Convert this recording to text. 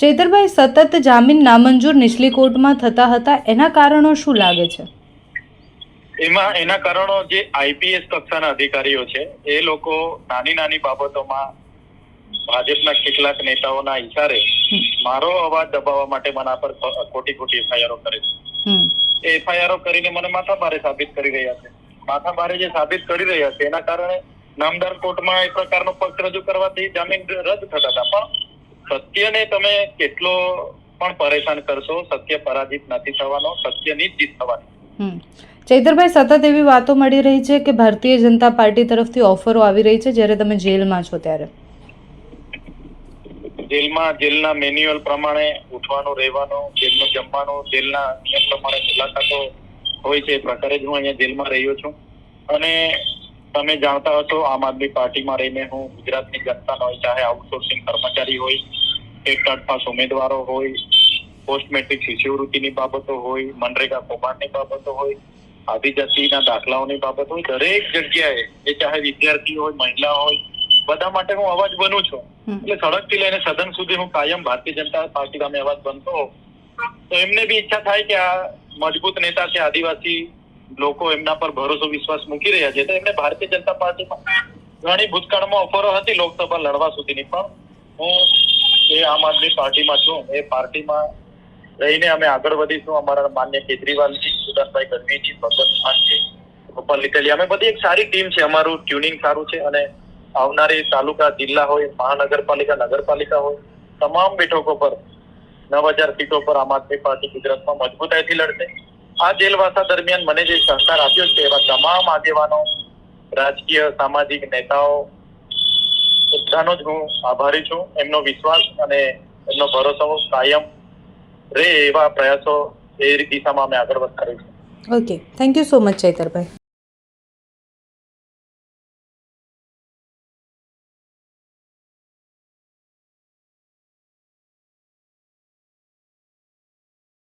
ચેતરભાઈ સતત જામીન નામંજૂર નીચલી કોર્ટમાં થતા હતા. એના કારણો શું લાગે છે? એમાં એના કારણો જે આઈપીએસ કક્ષાના અધિકારીઓ છે એ લોકો નાની નાની બાબતોમાં ભાજપના કેટલાક નેતાઓના ઇશારે મારો અવાજ દબાવવા માટે મના પર ખોટી ખોટી એફઆઈઆરો કરે છે. એ એફઆઈઆરો કરીને મને માથાભારે સાબિત કરી રહ્યા છે. માથાભારે જે સાબિત કરી રહ્યા છે એના કારણે નામદાર કોર્ટમાં એ પ્રકારનો પક્ષ રજૂ કરવાથી જામીન રદ થતા હતા. પણ સત્યને તમે કેટલો પણ પરેશાન કરશો સત્ય પરાજિત નથી થવાનો સત્યની જ જીત થવાની. ચૈતરભાઈ, સતત એવી વાતો મળી રહી છે કે ભારતીય જનતા પાર્ટી તરફથી ઓફરો આવી રહી છે જ્યારે તમે જેલમાં છો ત્યારે? જેલમાં, જેલના મેન્યુઅલ પ્રમાણે ઉઠવાનું, રહેવાનો, જેલનું જમવાનું, જેલના નિયમ પ્રમાણે મુલાકાતો હોય છે એ પ્રકારે જ હું અહીંયા જેલમાં રહ્યો છું. અને તમે જાણતા હશો, આમ આદમી પાર્ટીમાં રહીને હું ગુજરાતની જનતાનો હોય, ચાહે આઉટસોર્સિંગ કર્મચારી હોય, કે થર્ડ પાસ ઉમેદવારો હોય પોસ્ટ મેટ્રિક શિષ્યવૃત્તિની બાબતો હોય, મનરેગા કૌભાંડની બાબતો હોય આદિજાતિના દાખલાઓની બાબત હું દરેક જગ્યાએ એ ચાહે વિદ્યાર્થી હોય મહિલા હોય બધા માટે હું અવાજ બનું છું. એટલે સડકથી લઈને સદન સુધી હું કાયમ ભારતીય જનતા પાર્ટી સામે અવાજ બનતો તો એમને બી ઈચ્છા થાય કે આ મજબૂત નેતા છે આદિવાસી લોકો એમના પર ભરોસો વિશ્વાસ મૂકી રહ્યા છે. તો એમને ભારતીય જનતા પાર્ટીમાં ઘણી ભૂતકાળમાં ઓફરો હતી લોકસભા લડવા સુધીની પણ હું એ આમ આદમી પાર્ટીમાં છું એ પાર્ટીમાં રહીને અમે આગળ વધીશું અમારા માન્ય કેજરીવાલજી, સુદાનભાઈ ગઢવીજી, ભગવત માનજી ગોપાલ ઇટાલિયા અમે બધી એક સારી ટીમ છે, અમારું ટ્યુનિંગ સારું છે અને આવનારી તાલુકા, જિલ્લા હોય, મહાનગરપાલિકા, નગરપાલિકા હોય, તમામ બેઠકો પર, નવ હજાર સીટો પર આમ આદમી પાર્ટી ગુજરાતમાં મજબૂતાઈથી લડશે. આ જેલવાસા દરમિયાન મને જે સહકાર આપ્યો છે, એવા તમામ આગેવાનો, રાજકીય, સામાજિક નેતાઓ, બધાનો જ હું આભારી છું. એમનો વિશ્વાસ અને એમનો ભરોસો કાયમ રહે એવા પ્રયાસો એ દિશામાં અમે આગળ વધ કરીશું okay thank you so much Chaitarbhai